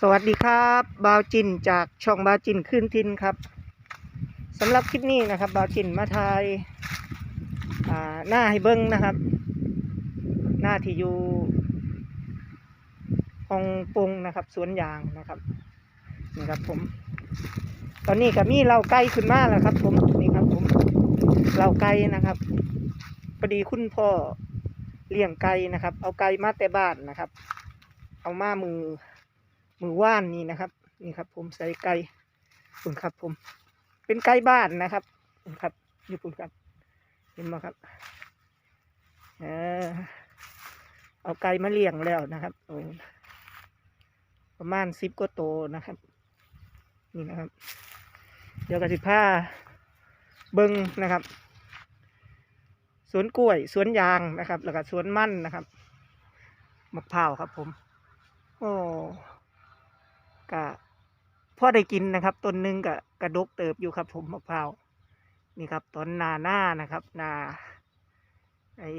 สวัสดีครับบาวจินจากช่องบาวจินขึ้นทินครับสำหรับคลิปนี้นะครับบาวจินมาทายาหน้าให้เบิ้งนะครับ หน้าที่อยู่องปงนะครับสวนยางนะครับนี่ครับผม ตอนนี้ก็มีเราไก่ขึ้นมาแล้วครับผมนี่ครับผมเราไก่นะครับพอดีคุณพ่อเลี้ยงไก่นะครับ เอาไก่มาแต่บ้านนะครับ เอามามือ มือว่านนี่นะครับ นี่ครับ ผมใส่ไก่คุณครับ ผม เป็นไก่บ้านนะครับคุณครับอยู่คุณครับเห็นไหมครับเออเอาไก่มาเลี้ยงแล้วนะครับโอ้ประมาณสิบกว่าโตนะครับ นี่นะครับ เดี๋ยวกสิผ้าเบิงนะครับ สวนกล้วย สวนยางนะครับ แล้วก็สวนมันนะครับมะพร้าวครับผม โอ้ กะพ่อได้กินนะครับต้นหนึ่งกะกระดกเติบอยู่ครับ ผมมะพร้าวนี่ครับตอนนาหน้านะครับ นาไอ้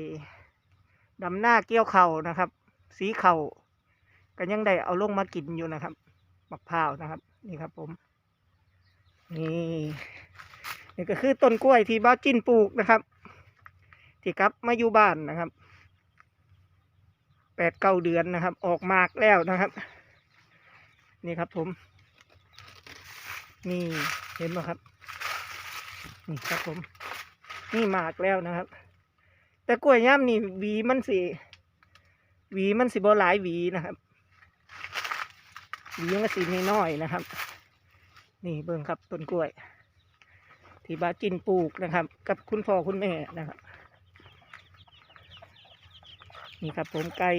ดำหน้าเกี้ยวเข่านะครับ สีเข่าก็ยังได้เอาลงมากินอยู่นะครับมะพร้าวนะครับ นี่ครับ ผมนี่นี่ก็คือต้นกล้วยที่บ้าจิ้นปลูกนะครับ ที่กลับมาอยู่บ้านนะครับแปดเก้าเดือนนะครับ ออกมากแล้วนะครับ นี่ครับผม นี่เห็นไหมครับ นี่ครับผม นี่หมากแล้วนะครับ แต่กล้วยย่ำนี่หวีมันสิหวีมันสิบ่หลายหวีนะครับหวีมันสีน้อยๆนะครับ นี่เบิ่งครับต้นกล้วย ที่บ้าจินปลูกนะครับ กับคุณพ่อคุณแม่นะครับ นี่ครับผมไก่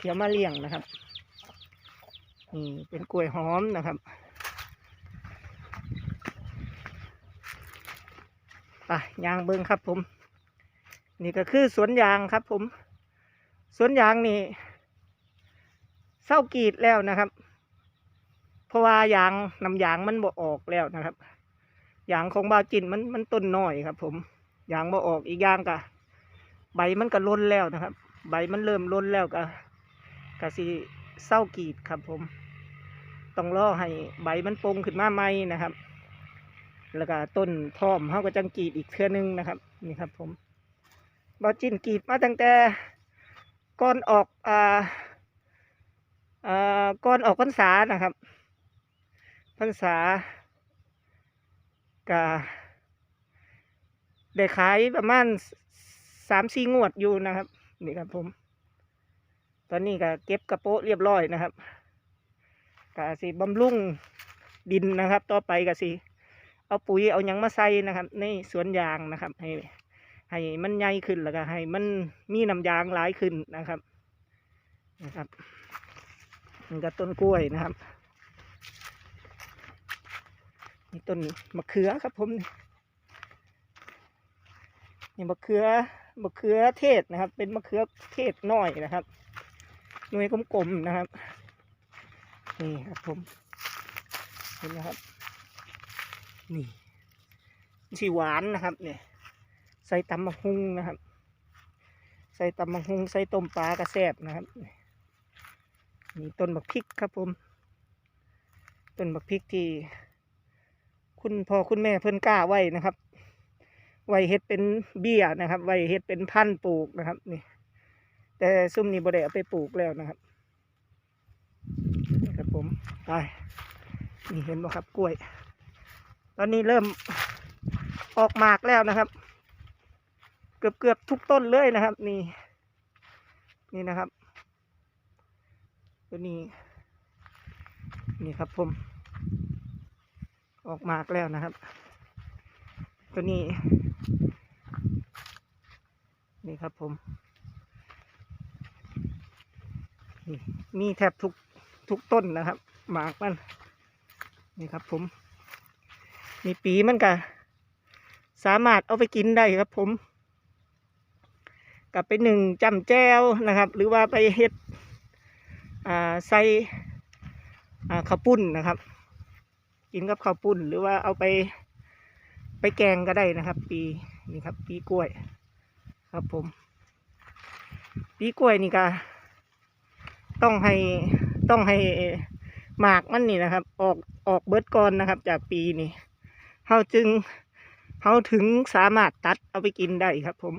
เดี๋ยวมาเลี้ยงนะครับ นี่เป็นกล้วยหอมนะครับไปยางเบิงครับผม นี่ก็คือสวนยางครับผม สวนยางนี่เศร้ากรีดแล้วนะครับ เพราะว่ายางนำยางมันบ่ออกแล้วนะครับยางของบาจินมันมันต้นน้อยครับ ผมยางบ่ออกอีกอย่างกะใบมันก็ล้นแล้วนะครับ ใบมันเริ่มล้นแล้วก็ก็สิเศร้ากรีดครับผม ต้องรอให้ใบมันปงขึ้นมาใหม่นะครับ แล้วก็ต้นพร้อมเขาก็จังกรีดอีกเทื่อนึงนะครับ นี่ครับ ผมบอจินกรีดมาตั้งแต่ก่อนออกอ่าอ่าก่อนออกพรรษานะครับพรรษากะได้ขายประมาณสามสี่งวดอยู่นะครับ นี่ครับผม ตอนนี้ก็เก็บกระโปะเรียบร้อยนะครับ กะสิบำรุงดินนะครับ ต่อไปกะสิเอาปุ๋ยเอาหยังมาใส่นะครับ ในสวนยางนะครับให้ให้มันใหญ่ขึ้นแล้วก็ให้มันมีน้ำยางหลายขึ้นนะครับนะครับนี่ก็ต้นกล้วยนะครับนี่ต้นมะเขือครับผมนี่มะเขือมะเขือเทศนะครับ เป็นมะเขือเทศน้อยนะครับหน่วยกลมๆนะครับ นี่ครับผม เห็นนะครับ นี่สีหวานนะครับ เนี่ย ใส่ตำมะฮุงนะครับ ใส่ตำมะฮุงใส่ต้มปลากระแซบนะครับ นี่ต้นบักพริกครับผม ต้นบักพริกที่ คุณพ่อคุณแม่เพิ่นกล้าไว้นะครับ ไว้เฮ็ดเป็นเบี้ยนะครับ ไว้เฮ็ดเป็นพันธุ์ปลูกนะครับ นี่ แต่ซุ่มนี้บ่ได้เอาไปปลูกแล้วนะครับ ไปนี่เห็นบ่ครับกล้วย ตอนนี้เริ่มออกหมากแล้วนะครับ เกือบเกือบทุกต้นเลยนะครับ นี่ นี่นะครับตัวนี้ นี่ครับผม ออกหมากแล้วนะครับ ตัวนี้ นี่ครับผมมีแทบทุกทุกต้นนะครับ หมากมันนี่ครับผมมีปีมันก็สามารถเอาไปกินได้ครับผมกลับไปหนึ่งจำแจ้วนะครับ หรือว่าไปเฮ็ดอ่าใส่อ่าข้าวปุ้นนะครับ กินกับข้าวปุ้น หรือว่าเอาไปไปแกงก็ได้นะครับ ปีนี่ครับ ปีกล้วย ครับผม ปีกล้วยนี่ก็ต้องให้ต้องให้ หมากมันนี่นะครับ ออกออกเบิดก่อนนะครับ จากปีนี้เขาจึงเขาถึงสามารถตัดเอาไปกินได้ครับ ผม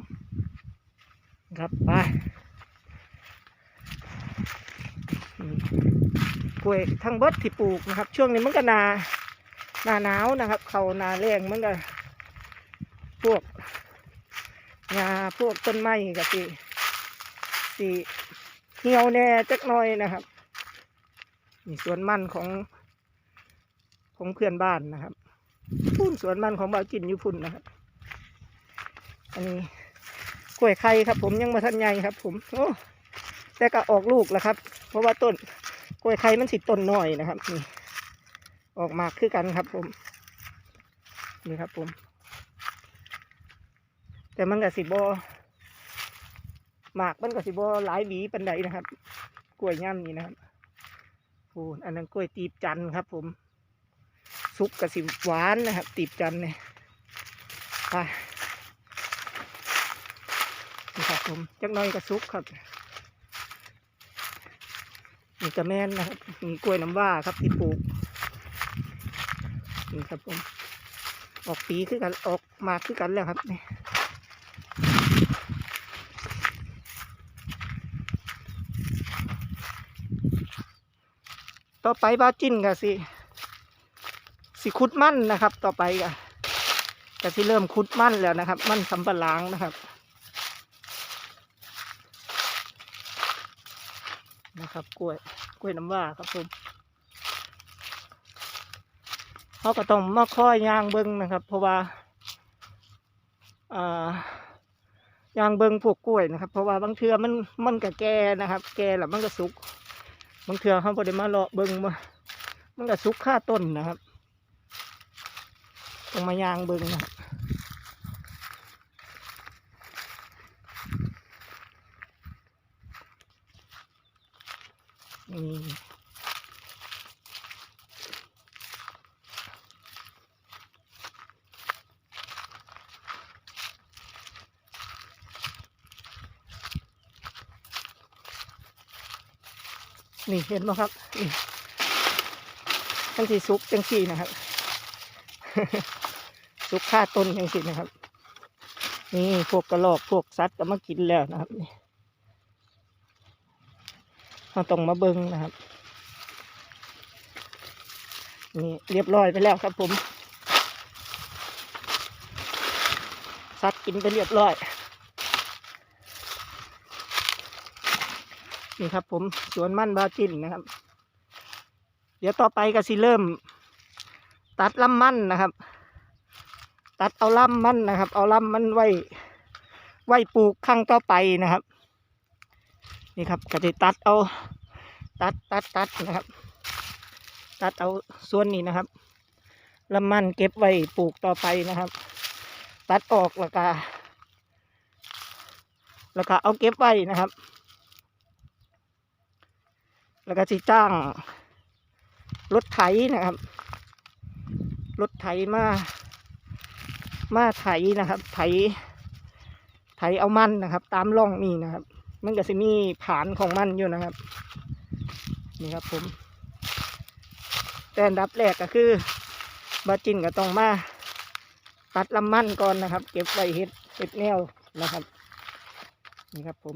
ครับไปกล้วยทั้งเบิดที่ปลูกนะครับ ช่วงนี้มันก็นาหนาหนาวนะครับ เขานาแรงมันก็พวกหญ้าพวกต้นไม้กับสีสีเหี่ยวแน่จักหน่อยนะครับ นี่สวนมันของของเพื่อนบ้านนะครับพุ่นสวนมันของบ่าวจินอยู่พุ่นนะครับ อันนี้กล้วยไข่ครับ ผมยังมาทันใหญ่ครับ ผมโอ้แต่ก็ออกลูกแล้วครับ เพราะว่าต้นกล้วยไข่มันสิต้นหน้อยนะครับนี่ออกมากคือกันครับ ผม นี่ครับ ผม แต่มันกับสิบอหมากมันกับสิบอหลายหวีปันใดนะครับ กล้วยย่ำนี่นะครับ โอ้อันนั้นกล้วยตีบจันครับ ผม ซุปกับสิหวานนะครับ ตีบจันเนี่ยไปนี่ครับผมจักน้อยกับซุปครับนี่กระแมนนะครับมีกล้วยน้ำว้าครับที่ปลูกนี่ครับผม ออกปีขึ้นกันออกมาขึ้นกันแล้วครับนี่ ต่อไปบาจินก็สิสิขุดมั่นนะครับ ต่อไปก็ก็สิเริ่มขุดมั่นแล้วนะครับ มั่นสำปะหลังนะครับนะครับกล้วยกล้วยน้ำว้าครับผมเขาก็ต้องมาค่อยยางเบิ้งนะครับ เพราะว่าอ่ายางเบิ้งพวกกล้วยนะครับ เพราะว่าบางเทือมันมันก็แก่นะครับ แก่แล้วมันก็สุก บางเทือเขาพอได้มาเลาะเบิ้งมามันก็สุกค่าต้นนะครับต้องมายางเบิ้งนะครับนี่ นี่เห็นไหมครับนี่ทั้งที่สุกจังสี่นะครับสุกค่าต้นจังสี่นะครับ นี่พวกกระรอกพวกสัตว์ก็มากินแล้วนะครับนี่เราต้องมาเบิ้งนะครับนี่เรียบร้อยไปแล้วครับผม สัตว์กินไปเรียบร้อย นี่ครับ ผมสวนมั่นบาจินนะครับ เดี๋ยวต่อไปก็สิเริ่ม ตัดลำมันนะครับ ตัดเอาลำมันนะครับ เอาลำมันไว้ ไว้ปลูกข้างต่อไปนะครับ นี่ครับก็จะตัดเอา ตัดตัดตัดนะครับ ตัดเอาส่วนนี้นะครับลำมันเก็บไว้ปลูกต่อไปนะครับ ตัดออกแล้วก็แล้วก็เอาเก็บไว้นะครับ แล้วก็สิจ้าง รถไถนะครับ รถไถมา มาไถนะครับ ไถ ไถเอามันนะครับ ตามร่องนี่นะครับ มันก็จะมีผานของมันอยู่นะครับ นี่ครับผม แต่อันดับแรกก็คือบาจินก็ต้องมาตัดลำมันก่อนนะครับ เก็บไว้เห็ดเห็ดแนวนะครับ นี่ครับผม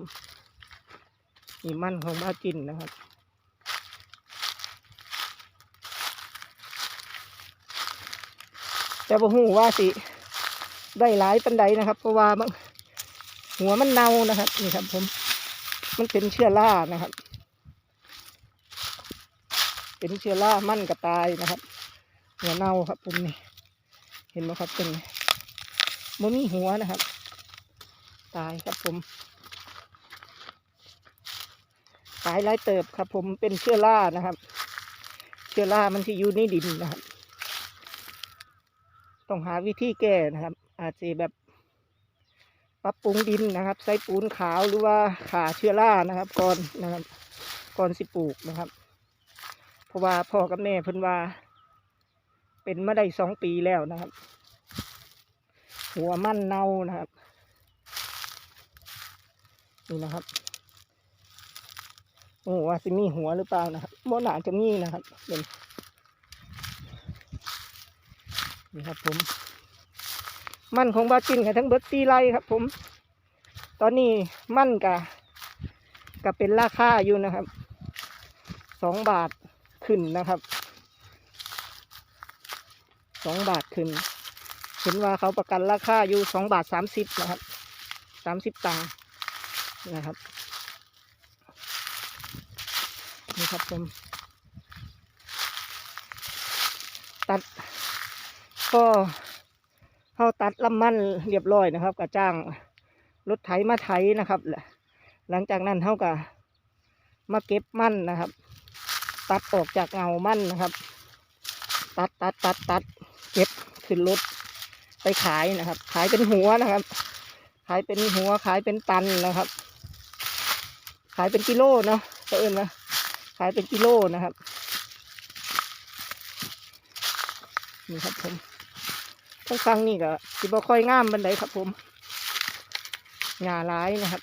นี่มันของบาจินนะครับ แต่บ่หูว่าสิได้หลายปันใดนะครับ เพราะว่ามันหัวมันเน่านะครับนี่ครับ ผม มันเป็นเชื้อรานะครับ เป็นเชื้อรามันกระตายนะครับ หัวเน่าครับ ผมนี่เห็นไหมครับเป็นมันมีหัวนะครับ ตายครับผมตายหลายเติบครับ ผมเป็นเชื้อรานะครับ เชื้อรามันที่อยู่ในดินนะครับ ต้องหาวิธีแก้นะครับ อาจจะแบบปรับปรุงดินนะครับ ใส่ปูนขาวหรือว่าขาเชื้อรานะครับ ก่อนนะครับ ก่อนสิปลูกนะครับ เพราะว่าพ่อกับแม่เพิ่นว่า เป็นมาได้สองปีแล้วนะครับ หัวมันเน่านะครับนี่นะครับโอ้ว่าสิมีหัวหรือเปล่านะครับบ่น่าจะมีนะครับเป็น นี่ครับผม มันของบาจินกับทั้งเบิร์ตซีไรครับ ผม ตอนนี้มันกะกะเป็นราคาอยู่นะครับสองบาทขึ้นนะครับสองบาทขึ้น เห็นว่าเขาประกันราคาอยู่สองบาทสามสิบนะครับสามสิบตังค์นะครับนี่ครับผม ตัด ก็เขาตัดลำมันเรียบร้อยนะครับก็จ้างรถไถมาไถนะครับ หลังจากนั้นเขาก็มาเก็บมันนะครับ ตัดออกจากเงามันนะครับ ตัดตัดตัดตัดเก็บขึ้นรถไปขายนะครับ ขายเป็นหัวนะครับ ขายเป็นหัวขายเป็นตันนะครับ ขายเป็นกิโลเนาะเอิญนะขายเป็นกิโลนะครับนี่ครับผม ทั้งฟังนี่ก็สิบ่ค่อยงามบันไดครับผมหญ้าร้ายนะครับ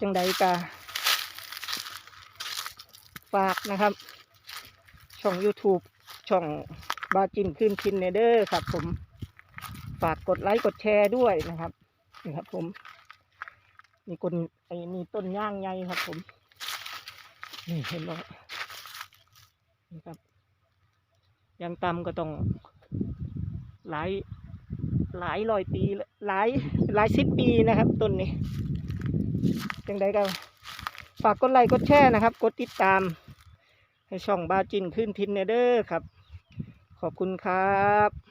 จังใดกา ฝากนะครับ ช่อง YouTube ช่องบาจินคืนคินเนเดอร์ครับ ผมฝากกดไลค์กดแชร์ด้วยนะครับนี่ครับ ผมนี่คนไอ้นี่ต้นย่างใหญ่ครับ ผมนี่เห็นไหมนี่ครับยางต่ำก็ต้องหลายหลายร้อยปีหลายหลายสิบปีนะครับต้นนี้จังใดก็ ฝากกดไลค์กดแชร์นะครับ กดติดตาม ให้ช่องบาจินขึ้นทินเนเดอร์ครับ ขอบคุณครับ